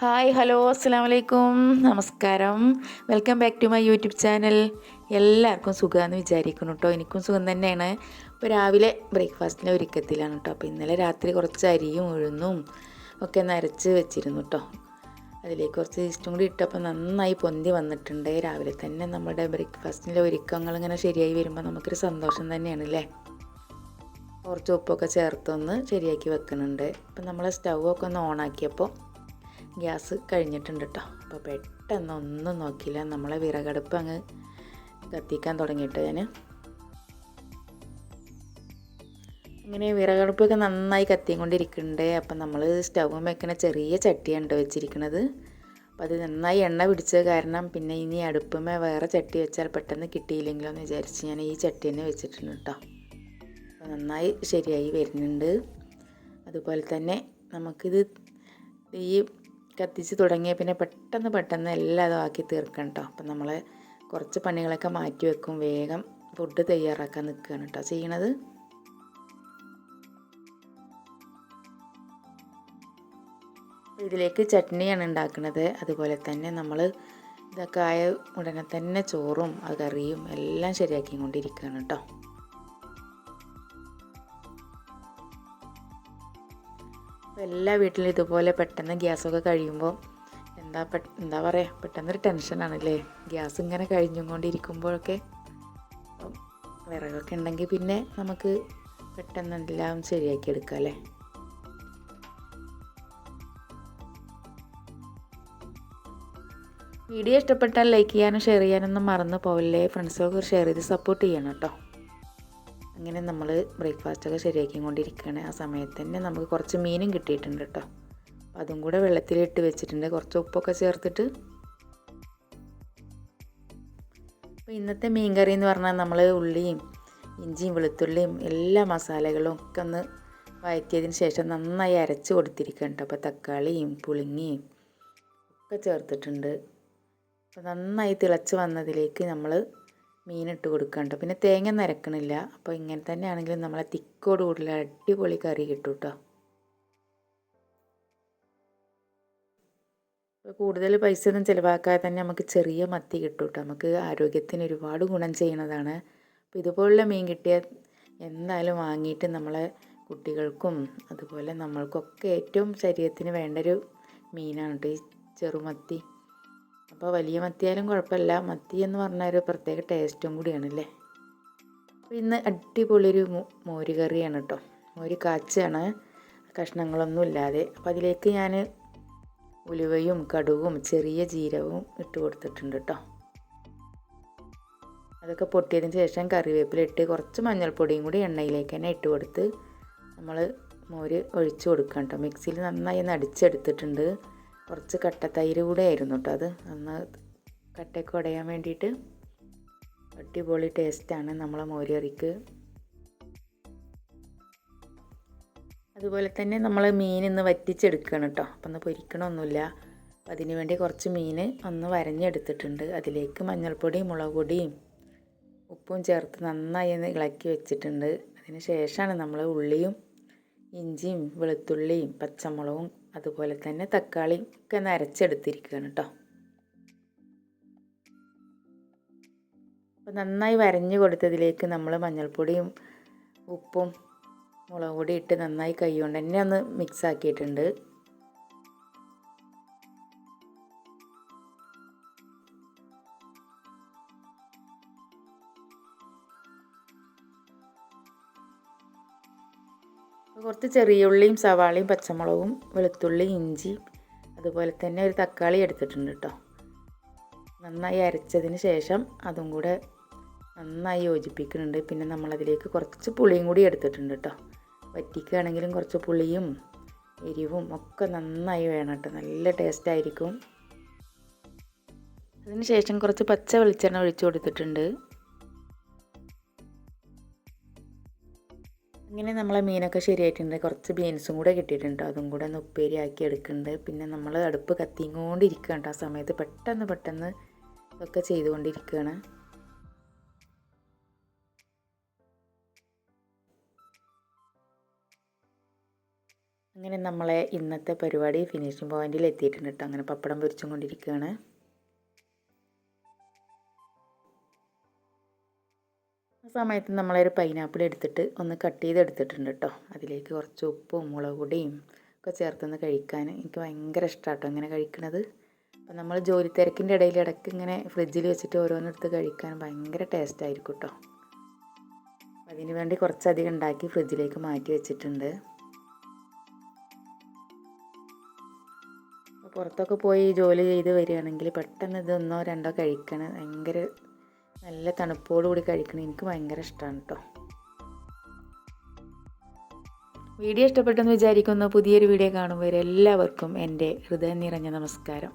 Hi hello അസ്സാം വലൈക്കും നമസ്കാരം. Welcome back to my YouTube channel. എല്ലാവർക്കും സുഖമാണെന്ന് വിചാരിക്കുന്നു കേട്ടോ എനിക്കും സുഖം തന്നെയാണ്. ഇപ്പോൾ രാവിലെ ബ്രേക്ക്ഫാസ്റ്റിന്റെ ഒരുക്കത്തിലാണ് കേട്ടോ അപ്പോൾ ഇന്നലെ രാത്രി കുറച്ച് അരിയും ഉഴുന്നും ഒക്കെ നരച്ച് വെച്ചിരുന്നു കേട്ടോ അതിലേക്ക് കുറച്ച് ഇഷ്ടം കൂടി ഇട്ടപ്പോൾ നന്നായി പൊന്തി വന്നിട്ടുണ്ട്. രാവിലെ തന്നെ നമ്മുടെ ബ്രേക്ക്ഫാസ്റ്റിന്റെ ഒരുക്കങ്ങൾ ഇങ്ങനെ ശരിയായി വരുമ്പോൾ നമുക്കൊരു സന്തോഷം തന്നെയാണ് അല്ലേ കുറച്ച് ഉപ്പൊക്കെ ചേർത്തൊന്ന് ശരിയാക്കി വെക്കുന്നുണ്ട്. അപ്പം നമ്മൾ സ്റ്റൗവൊക്കെ ഒന്ന് ഓണാക്കിയപ്പോൾ ഗ്യാസ് കഴിഞ്ഞിട്ടുണ്ട് കേട്ടോ അപ്പോൾ പെട്ടെന്ന് ഒന്നും നോക്കിയില്ല നമ്മളെ വിറകടുപ്പ് അങ്ങ് കത്തിക്കാൻ തുടങ്ങിയിട്ട് ഞാൻ അങ്ങനെ വിറകടുപ്പൊക്കെ നന്നായി കത്തിക്കൊണ്ടിരിക്കുന്നുണ്ട് അപ്പം നമ്മൾ സ്റ്റൗവും വെക്കുന്ന ചെറിയ ചട്ടിയാണ് വെച്ചിരിക്കുന്നത് അപ്പോൾ അത് നന്നായി എണ്ണ പിടിച്ചത് കാരണം പിന്നെ ഇനി അടുപ്പമേ വേറെ ചട്ടി വെച്ചാൽ പെട്ടെന്ന് കിട്ടിയില്ലെങ്കിലോ എന്ന് വിചാരിച്ച് ഞാൻ ഈ ചട്ടി തന്നെ വെച്ചിട്ടുണ്ട് കേട്ടോ അപ്പോൾ നന്നായി ശരിയായി വരുന്നുണ്ട്. അതുപോലെ തന്നെ നമുക്കിത് ഈ കത്തിച്ച് തുടങ്ങിയ പിന്നെ പെട്ടെന്ന് പെട്ടെന്ന് എല്ലാം ആക്കി തീർക്കണം കേട്ടോ അപ്പം നമ്മൾ കുറച്ച് പണികളൊക്കെ മാറ്റി വെക്കും. വേഗം ഫുഡ് തയ്യാറാക്കാൻ നിൽക്കുകയാണ് കേട്ടോ ചെയ്യണത്? ഇതിലേക്ക് ചട്നിയാണ് ഉണ്ടാക്കുന്നത് അതുപോലെ തന്നെ നമ്മൾ ഇതൊക്കെ ആയ ഉടനെ തന്നെ ചോറും കറിയും എല്ലാം ശരിയാക്കിക്കൊണ്ടിരിക്കുകയാണ് കേട്ടോ എല്ലാ വീട്ടിലും ഇതുപോലെ പെട്ടെന്ന് ഗ്യാസൊക്കെ കഴിയുമ്പോൾ എന്താ പെ എന്താ പറയുക പെട്ടെന്നൊരു ടെൻഷനാണ് ടെൻഷനാണല്ലേ? ഗ്യാസ് ഇങ്ങനെ കഴിഞ്ഞും കൊണ്ടിരിക്കുമ്പോഴൊക്കെ വിറകൊക്കെ ഉണ്ടെങ്കിൽ പിന്നെ നമുക്ക് പെട്ടെന്ന് എല്ലാം ശരിയാക്കി എടുക്കാം അല്ലേ? വീഡിയോ ഇഷ്ടപ്പെട്ടാൽ ലൈക്ക് ചെയ്യാനും ഷെയർ ചെയ്യാനൊന്നും മറന്നു പോവില്ലേ. ഫ്രണ്ട്സുകൾക്ക് ഷെയർ ചെയ്ത് സപ്പോർട്ട് ചെയ്യണം കേട്ടോ. അങ്ങനെ നമ്മൾ ബ്രേക്ക്ഫാസ്റ്റൊക്കെ ശരിയാക്കിക്കൊണ്ടിരിക്കുകയാണ്. ആ സമയത്ത് തന്നെ നമുക്ക് കുറച്ച് മീനും കിട്ടിയിട്ടുണ്ട് കേട്ടോ. അപ്പോൾ അതും കൂടെ വെള്ളത്തിലിട്ട് വെച്ചിട്ടുണ്ട്. കുറച്ച് ഉപ്പൊക്കെ ചേർത്തിട്ട്. അപ്പോൾ ഇന്നത്തെ മീൻ കറി എന്ന് പറഞ്ഞാൽ നമ്മൾ ഉള്ളിയും ഇഞ്ചിയും വെളുത്തുള്ളിയും എല്ലാ മസാലകളും ഒക്കെ ഒന്ന് വഴറ്റിയതിന് ശേഷം നന്നായി അരച്ച് കൊടുത്തിരിക്കുന്നുണ്ട് അപ്പോൾ തക്കാളിയും പുളിങ്ങിയും ഒക്കെ ചേർത്തിട്ടുണ്ട്. അപ്പോൾ നന്നായി തിളച്ച് വന്നതിലേക്ക് നമ്മൾ മീനിട്ട് കൊടുക്കണ്ട പിന്നെ തേങ്ങ നിരക്കണില്ല. അപ്പോൾ ഇങ്ങനെ തന്നെ ആണെങ്കിലും നമ്മളെ തിക്കോട് കൂടുതൽ അടിപൊളി കറി കിട്ടും കേട്ടോ കൂടുതൽ പൈസ ഒന്നും ചിലവാക്കാതെ തന്നെ നമുക്ക് ചെറിയ മത്തി കിട്ടും കേട്ടോ നമുക്ക് ആരോഗ്യത്തിന് ഒരുപാട് ഗുണം ചെയ്യുന്നതാണ്. അപ്പോൾ ഇതുപോലുള്ള മീൻ കിട്ടിയാൽ എന്തായാലും വാങ്ങിയിട്ട് നമ്മളെ കുട്ടികൾക്കും അതുപോലെ നമ്മൾക്കൊക്കെ ഏറ്റവും ശരീരത്തിന് വേണ്ടൊരു മീനാണ് കേട്ടോ ഈ ചെറുമത്തി. അപ്പോൾ വലിയ മത്തിയായാലും കുഴപ്പമില്ല. മത്തി എന്ന് പറഞ്ഞാൽ ഒരു പ്രത്യേക ടേസ്റ്റും കൂടിയാണല്ലേ അപ്പോൾ ഇന്ന് അടിപൊളിയൊരു മോരുകറിയാണ് മോര് കറിയാണ് കേട്ടോ മോര് കാച്ചാണ്. കഷ്ണങ്ങളൊന്നും ഇല്ലാതെ. അപ്പോൾ അതിലേക്ക് ഞാൻ ഉലുവയും കടുകും ചെറിയ ജീരകവും ഇട്ട് കൊടുത്തിട്ടുണ്ട് കേട്ടോ അതൊക്കെ പൊട്ടിയതിന് ശേഷം കറിവേപ്പില ഇട്ട് കുറച്ച് മഞ്ഞൾപ്പൊടിയും കൂടി എണ്ണയിലേക്ക് തന്നെ ഇട്ട് കൊടുത്ത് നമ്മൾ മോര് ഒഴിച്ചു കൊടുക്കാം കേട്ടോ മിക്സിയിൽ നന്നായി ഒന്ന് അടിച്ചെടുത്തിട്ടുണ്ട്. കുറച്ച് കട്ടത്തൈര് കൂടെ ആയിരുന്നു കേട്ടോ അത്. ഒന്ന് കട്ടയൊക്കെ ഉടയാൻ വേണ്ടിയിട്ട് അടിപൊളി ടേസ്റ്റാണ് നമ്മളെ മോരറിക്ക് അതുപോലെ തന്നെ നമ്മൾ മീൻ ഇന്ന് വറ്റിച്ചെടുക്കുകയാണ് കേട്ടോ. അപ്പം ഒന്ന് പൊരിക്കണമൊന്നുമില്ല. അപ്പം അതിന് വേണ്ടി കുറച്ച് മീൻ ഒന്ന് വരഞ്ഞെടുത്തിട്ടുണ്ട്. അതിലേക്ക് മഞ്ഞൾപ്പൊടിയും മുളക് പൊടിയും ഉപ്പും ചേർത്ത് നന്നായി ഒന്ന് ഇളക്കി വെച്ചിട്ടുണ്ട്. അതിന് ശേഷമാണ് നമ്മൾ ഉള്ളിയും ഇഞ്ചിയും വെളുത്തുള്ളിയും പച്ചമുളകും അതുപോലെ തന്നെ തക്കാളി ഒക്കെ ഒന്ന് അരച്ചെടുത്തിരിക്കുകയാണ് കേട്ടോ. അപ്പോൾ നന്നായി വരഞ്ഞു കൊടുത്തതിലേക്ക് നമ്മൾ മഞ്ഞൾപ്പൊടിയും ഉപ്പും മുളക് പൊടി ഇട്ട് നന്നായി കൈ കൊണ്ട് തന്നെ ഒന്ന് മിക്സ് ആക്കിയിട്ടുണ്ട്. കുറച്ച് ചെറിയ ഉള്ളിയും സവാളയും പച്ചമുളകും വെളുത്തുള്ളി ഇഞ്ചി അതുപോലെ തന്നെ ഒരു തക്കാളി എടുത്തിട്ടുണ്ട് കേട്ടോ നന്നായി അരച്ചതിന് ശേഷം അതും കൂടെ നന്നായി യോജിപ്പിക്കുന്നുണ്ട്. പിന്നെ നമ്മളതിലേക്ക് കുറച്ച് പുളിയും കൂടി എടുത്തിട്ടുണ്ട് കേട്ടോ വറ്റിക്കുകയാണെങ്കിലും കുറച്ച് പുളിയും എരിവും ഒക്കെ നന്നായി വേണം കേട്ടോ നല്ല ടേസ്റ്റ് ആയിരിക്കും. അതിന് ശേഷം കുറച്ച് പച്ച വെളിച്ചെണ്ണ ഒഴിച്ചു കൊടുത്തിട്ടുണ്ട്. ഇങ്ങനെ നമ്മളെ മീനൊക്കെ ശരിയായിട്ടുണ്ട്. കുറച്ച് ബീൻസും കൂടെ കിട്ടിയിട്ടുണ്ട്. അതും കൂടെ ഒന്ന് ഉപ്പേരി ആക്കി എടുക്കുന്നുണ്ട്. പിന്നെ നമ്മൾ അടുപ്പ് കത്തിക്കൊണ്ടിരിക്കുകയാണ് ആ സമയത്ത്. പെട്ടെന്ന് പെട്ടെന്ന് ഇതൊക്കെ ചെയ്തുകൊണ്ടിരിക്കുകയാണ്. അങ്ങനെ നമ്മളെ ഇന്നത്തെ പരിപാടി ഫിനിഷിംഗ് പോയിന്റിൽ എത്തിയിട്ടുണ്ട് കേട്ടോ. അങ്ങനെ പപ്പടം പൊരിച്ചും കൊണ്ടിരിക്കുകയാണ്. ആ സമയത്ത് നമ്മളൊരു പൈനാപ്പിൾ എടുത്തിട്ട് ഒന്ന് കട്ട് ചെയ്തെടുത്തിട്ടുണ്ട് കേട്ടോ അതിലേക്ക് കുറച്ച് ഉപ്പും മുളക് പൊടിയും ഒക്കെ ചേർത്തൊന്ന് കഴിക്കാൻ എനിക്ക് ഭയങ്കര ഇഷ്ടമാണ് ഇങ്ങനെ കഴിക്കണത്. അപ്പം നമ്മൾ ജോലി തിരക്കിന്റെ ഇടയിൽ ഇടയ്ക്ക് ഇങ്ങനെ ഫ്രിഡ്ജിൽ വെച്ചിട്ട് ഓരോന്നെടുത്ത് കഴിക്കാൻ ഭയങ്കര ടേസ്റ്റ് ആയിരിക്കും കേട്ടോ അതിന് വേണ്ടി കുറച്ചധികം ഉണ്ടാക്കി ഫ്രിഡ്ജിലേക്ക് മാറ്റി വെച്ചിട്ടുണ്ട്. പുറത്തൊക്കെ പോയി ജോലി ചെയ്ത് വരികയാണെങ്കിൽ പെട്ടെന്ന് ഇതൊന്നോ രണ്ടോ കഴിക്കണം ഭയങ്കര നല്ല തണുപ്പോടുകൂടി കഴിക്കണം. എനിക്ക് ഭയങ്കര ഇഷ്ടമാണ് കേട്ടോ വീഡിയോ ഇഷ്ടപ്പെട്ടെന്ന് വിചാരിക്കുന്ന. പുതിയൊരു വീഡിയോ കാണുമ്പോൾ എല്ലാവർക്കും എന്റെ ഹൃദയം നിറഞ്ഞ നമസ്കാരം.